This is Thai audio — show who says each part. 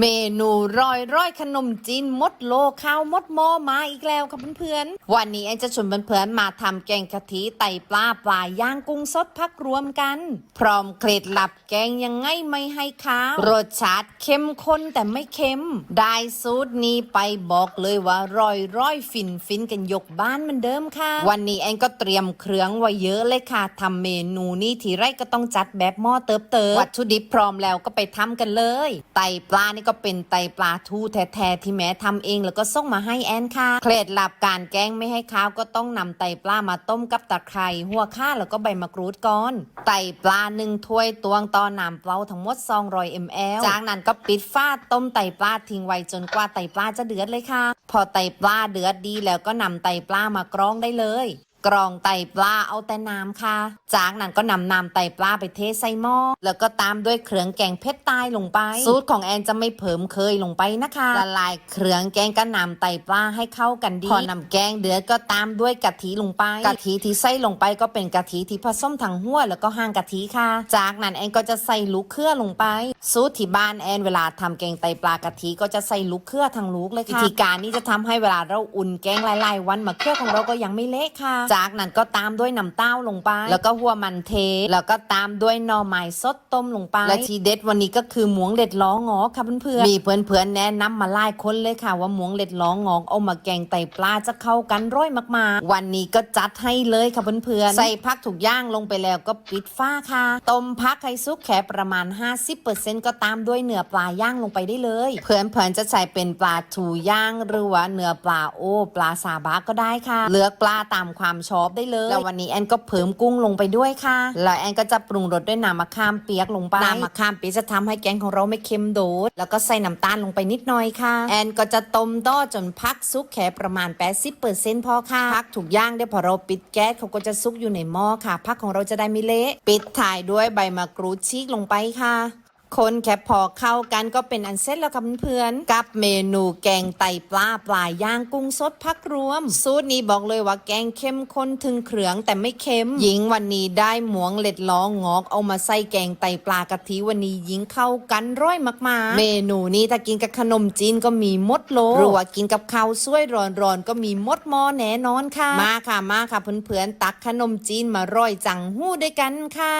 Speaker 1: เมนูร้อยร้อยขนมจีนมดโลข้าวมดหม้อมาอีกแล้วค่ะเพื่อนๆ วันนี้แอนจะชวนเพื่อนๆมาทำแกงกะทิไตปลาปลาย่างกุ้งสดพักรวมกัน พร้อมเคล็ดลับแกงยังไงไม่ให้ข้าวรสชาติเข้มข้นแต่ไม่เค็ม ได้สูตรนี้ไปบอกเลยว่าร้อยร้อยฟินฟินกันยกบ้านเหมือนเดิมค่ะ วันนี้แอนก็เตรียมเครื่องไว้เยอะเลยค่ะทำเมนูนี้ทีไรก็ต้องจัดแบบหม้อเติบเติบวัตถุดิบพร้อมแล้วก็ไปทำกันเลย ไตปลานี่ก็เป็นไตปลาทูแท้ๆที่แม่ทำเองแล้วก็ส่งมาให้แอนค่ะ เคล็ดลับการแกงไม่ให้ข้าวก็ต้องนำไตปลามาต้มกับตะไคร้หัวข่าแล้วก็ใบมะกรูดก่อน ไตปลาหนึ่งถ้วยตวงต่อน้ำเปล่าทั้งหมด200 ml จากนั้นก็ปิดฝาต้มไตปลาทิ้งไว้จนกว่าไตปลาจะเดือดเลยค่ะ พอไตปลาเดือดดีแล้วก็นำไตปลามากรองได้เลย กรองไตปลาเอาแต่น้ำค่ะ จากนั้นก็นำน้ำไตปลาไปเทใส่หม้อแล้วก็ตามด้วยเครื่องแกงเผ็ดใต้ลงไป สูตรของแอนจะไม่เพิ่มเคยลงไปนะคะละลายเครื่องแกงกับน้ำไตปลาให้เข้ากันดีพอนำแกงเดือดก็ตามด้วยกะทิลงไปกะทิที่ใส่ลงไปก็เป็นกะทิที่ผสมทั้งหัวแล้วก็ห้างกะทิค่ะ จากนั้นแอนก็จะใส่ลูกเครือลงไป สูตรที่บ้านแอนเวลาทำแกงไตปลากะทิก็จะใส่ลูกเครือทั้งลูกเลยค่ะวิธีการนี้จะทำให้เวลาเราอุ่นแกงหลายๆ วันมะเขือของเราก็ยังไม่เละค่ะจากนั้นก็ตามด้วยน้ำเต้าลงไป แล้วก็หัวมันเท แล้วก็ตามด้วยหน่อไม้สดต้มลงไป และทีเด็ดวันนี้ก็คือหมวงเด็ดล้องอค่ะเพื่อนๆมีเพื่อนๆแนะนำมาหลายคนเลยค่ะ ว่าหมวงเด็ดล้องอเอามาแกงไตปลาจะเข้ากันร้อยมากๆ วันนี้ก็จัดให้เลยค่ะเพื่อนๆใส่พักถูกย่างลงไปแล้วก็ปิดฝ้าค่ะต้มพักให้สุกแค่ประมาณ 50%ก็ตามด้วยเนื้อปลาย่างลงไปได้เลย เพื่อนๆจะใส่เป็นปลาทูย่างหรือว่าเนื้อปลาโอปลาซาบะก็ได้ค่ะ เลือกปลาตามความชอบได้เลยแล้ววันนี้แอนก็เพิ่มกุ้งลงไปด้วยค่ะแล้วแอนก็จะปรุงรสด้วยน้ำมะขามเปียกลงไปน้ำมะขามเปียกจะทำให้แกงของเราไม่เค็มโดดแล้วก็ใส่น้ำตาลลงไปนิดหน่อยค่ะ แอนก็จะต้มต้อจนพักซุกแค่ประมาณ 80%พอค่ะพักถูกย่างได้พอเราปิดแก๊สเขาก็จะซุกอยู่ในหม้อค่ะพักของเราจะได้ไม่เละปิดถ่ายด้วยใบมะกรูดชีกลงไปค่ะ คนแค่พอเข้ากันก็เป็นอันเสร็จแล้วค่ะเพื่อนๆกับเมนูแกงไตปลาปลาย่างกุ้งสดพักรวม สูตรนี้บอกเลยว่าแกงเข้มข้นถึงเครื่องแต่ไม่เค็ม หญิงวันนี้ได้หมวงเล็ดล้องอกเอามาใส่แกงไตปลากะทิวันนี้หญิงเข้ากันร้อยมากๆ เมนูนี้ถ้ากินกับขนมจีนก็มีมดโลหรือว่ากินกับข้าวสวยร้อนๆก็มีมดมอแน่นอนค่ะ มาค่ะมาค่ะเพื่อนๆตักขนมจีนมาร่อยจังหู้ด้วยกันค่ะ